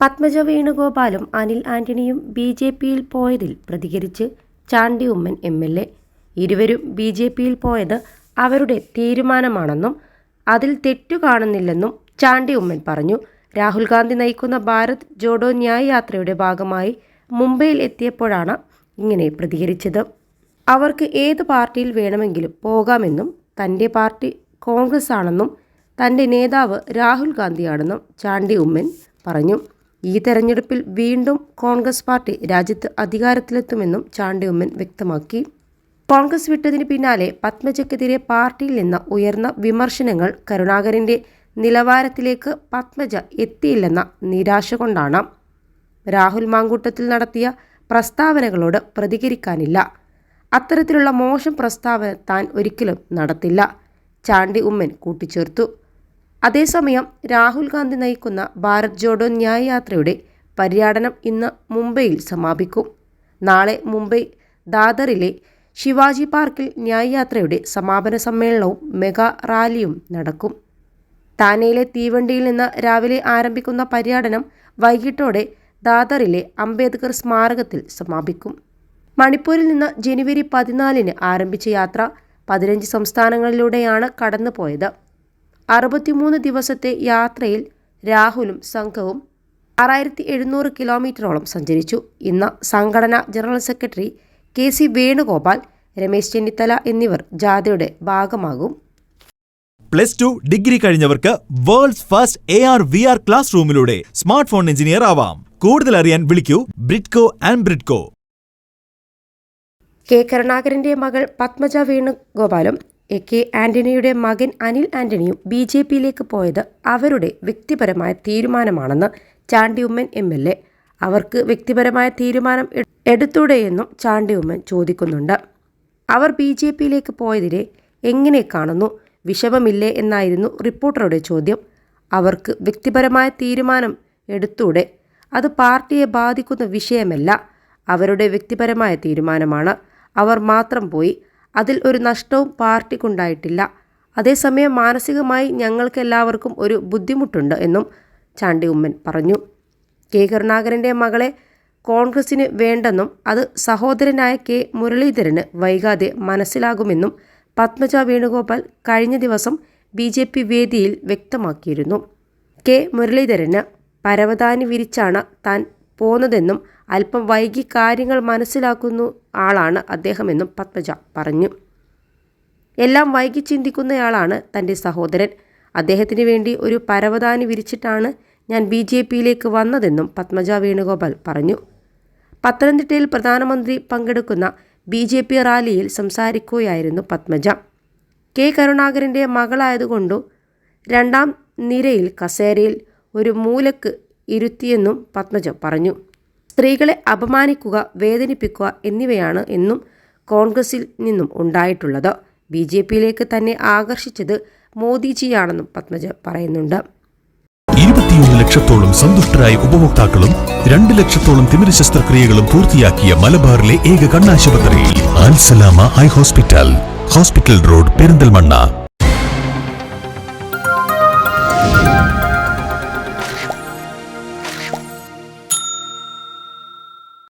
പത്മജ വേണുഗോപാലും അനിൽ ആന്റണിയും B J പിയിൽ പോയതിൽ പ്രതികരിച്ച് Chandy Oommen M L A. ഇരുവരും ബി ജെ പിയിൽ പോയത് അവരുടെ തീരുമാനമാണെന്നും അതിൽ തെറ്റു കാണുന്നില്ലെന്നും ചാണ്ടി ഉമ്മൻ പറഞ്ഞു. രാഹുൽ ഗാന്ധി നയിക്കുന്ന ഭാരത് ജോഡോ ന്യായ് യാത്രയുടെ ഭാഗമായി മുംബൈയിൽ എത്തിയപ്പോഴാണ് ഇങ്ങനെ പ്രതികരിച്ചത്. അവർക്ക് ഏത് പാർട്ടിയിൽ വേണമെങ്കിലും പോകാമെന്നും തന്റെ പാർട്ടി കോൺഗ്രസ് ആണെന്നും തന്റെ നേതാവ് രാഹുൽ ഗാന്ധിയാണെന്നും ചാണ്ടി ഉമ്മൻ പറഞ്ഞു. ഈ തെരഞ്ഞെടുപ്പിൽ വീണ്ടും കോൺഗ്രസ് പാർട്ടി രാജ്യത്ത് അധികാരത്തിലെത്തുമെന്നും ചാണ്ടി ഉമ്മൻ വ്യക്തമാക്കി. കോൺഗ്രസ് വിട്ടതിന് പിന്നാലെ പത്മജയ്ക്കെതിരെ പാർട്ടിയിൽ നിന്ന് ഉയർന്ന വിമർശനങ്ങൾ കരുണാകരന്റെ നിലവാരത്തിലേക്ക് പത്മജ എത്തിയില്ലെന്ന നിരാശ കൊണ്ടാണ്. രാഹുൽ മാങ്കൂട്ടത്തിൽ നടത്തിയ പ്രസ്താവനകളോട് പ്രതികരിക്കാനില്ല. അത്തരത്തിലുള്ള മോശം പ്രസ്താവന താൻ ഒരിക്കലും നടത്തില്ല. ചാണ്ടി ഉമ്മൻ കൂട്ടിച്ചേർത്തു. അതേസമയം രാഹുൽ ഗാന്ധി നയിക്കുന്ന ഭാരത് ജോഡോ ന്യായ് യാത്രയുടെ പര്യടനം ഇന്ന് മുംബൈയിൽ സമാപിക്കും. നാളെ മുംബൈ ദാദറിലെ ശിവാജി പാർക്കിൽ ന്യായ് യാത്രയുടെ സമാപന സമ്മേളനവും മെഗാ റാലിയും നടക്കും. താനെയിലെ തീവണ്ടിയിൽ നിന്ന് രാവിലെ ആരംഭിക്കുന്ന പര്യടനം വൈകിട്ടോടെ ദാദറിലെ അംബേദ്കർ സ്മാരകത്തിൽ സമാപിക്കും. മണിപ്പൂരിൽ നിന്ന് ജനുവരി പതിനാലിന് ആരംഭിച്ച യാത്ര പതിനഞ്ച് സംസ്ഥാനങ്ങളിലൂടെയാണ് കടന്നുപോയത്. അറുപത്തിമൂന്ന് ദിവസത്തെ യാത്രയിൽ രാഹുലും സംഘവും ആറായിരത്തി എഴുന്നൂറ് കിലോമീറ്ററോളം സഞ്ചരിച്ചു. ഇന്ന് സംഘടനാ general secretary K C Venugopal Ramesh Chennithala എന്നിവർ ജാഥയുടെ ഭാഗമാകും. Plus two degree കഴിഞ്ഞവർക്ക് world's first A R V R class റൂമിലൂടെ smart phone engineer ആവാം. കൂടുതൽ അറിയാൻ വിളിക്കൂ ബ്രിഡ്കോ ആൻഡ് ബ്രിഡ്കോ. കെ കരുണാകരന്റെ മകൾ പത്മജ വേണുഗോപാലും എ കെ ആന്റണിയുടെ മകൻ അനിൽ ആന്റണിയും ബി ജെ പിയിലേക്ക് പോയത് അവരുടെ വ്യക്തിപരമായ തീരുമാനമാണെന്ന് Chandy Oommen M L A അവർക്ക് വ്യക്തിപരമായ തീരുമാനം എടുത്തൂടെയെന്നും ചാണ്ടി ഉമ്മൻ ചോദിക്കുന്നുണ്ട്. അവർ ബി ജെ പിയിലേക്ക് പോയതിനെ എങ്ങനെ കാണുന്നു? വിഷമമില്ലേ എന്നായിരുന്നു റിപ്പോർട്ടറുടെ ചോദ്യം. അവർക്ക് വ്യക്തിപരമായ തീരുമാനം എടുത്തൂടെ? അത് പാർട്ടിയെ ബാധിക്കുന്ന വിഷയമല്ല. അവരുടെ വ്യക്തിപരമായ തീരുമാനമാണ്. അവർ മാത്രം പോയി അതിൽ ഒരു നഷ്ടവും പാർട്ടിക്കുണ്ടായിട്ടില്ല. അതേസമയം മാനസികമായി ഞങ്ങൾക്കെല്ലാവർക്കും ഒരു ബുദ്ധിമുട്ടുണ്ട് എന്നും ചാണ്ടി ഉമ്മൻ പറഞ്ഞു. കെ. കരുണാകരന്റെ മകളെ കോൺഗ്രസിന് വേണ്ടെന്നും അത് സഹോദരനായ കെ. മുരളീധരന് വൈകാതെ മനസ്സിലാകുമെന്നും പത്മജ വേണുഗോപാൽ കഴിഞ്ഞ ദിവസം ബി ജെ പി വേദിയിൽ വ്യക്തമാക്കിയിരുന്നു. കെ. മുരളീധരന് പരവതാനി വിരിച്ചാണ് താൻ പോന്നതെന്നും അല്പം വൈകി കാര്യങ്ങൾ മനസ്സിലാക്കുന്ന ആളാണ് അദ്ദേഹമെന്നും പത്മജ പറഞ്ഞു. എല്ലാം വൈകി ചിന്തിക്കുന്നയാളാണ് തന്റെ സഹോദരൻ. അദ്ദേഹത്തിന് വേണ്ടി ഒരു പരവതാനി വിരിച്ചിട്ടാണ് ഞാൻ ബി ജെ പിയിലേക്ക് വന്നതെന്നും പത്മജ വേണുഗോപാൽ പറഞ്ഞു. പത്തനംതിട്ടയിൽ പ്രധാനമന്ത്രി പങ്കെടുക്കുന്ന ബി ജെ പി റാലിയിൽ സംസാരിക്കുകയായിരുന്നു പത്മജ. കെ കരുണാകരന്റെ മകളായതുകൊണ്ടു രണ്ടാം നിരയിൽ കസേരയിൽ ഒരു മൂലക്ക് ഇരുത്തിയെന്നും പത്മജ പറഞ്ഞു. സ്ത്രീകളെ അപമാനിക്കുക വേദനിപ്പിക്കുക എന്നിവയാണ് എന്നും കോൺഗ്രസിൽ നിന്നും ഉണ്ടായിട്ടുള്ളത്. ബി ജെ പിയിലേക്ക് തന്നെ ആകർഷിച്ചത് മോദിജിയാണെന്നും പത്മജ പറയുന്നുണ്ട്. ഇരുപത്തിയൊന്ന് ലക്ഷത്തോളം സന്തുഷ്ടരായ ഉപഭോക്താക്കളും രണ്ട് ലക്ഷത്തോളം തിമിര ശസ്ത്രക്രിയകളും പൂർത്തിയാക്കിയ മലബാറിലെ ഏക കണ്ണാശുപത്രി Al Salama eye hospital. Hospital road Perinthalmanna.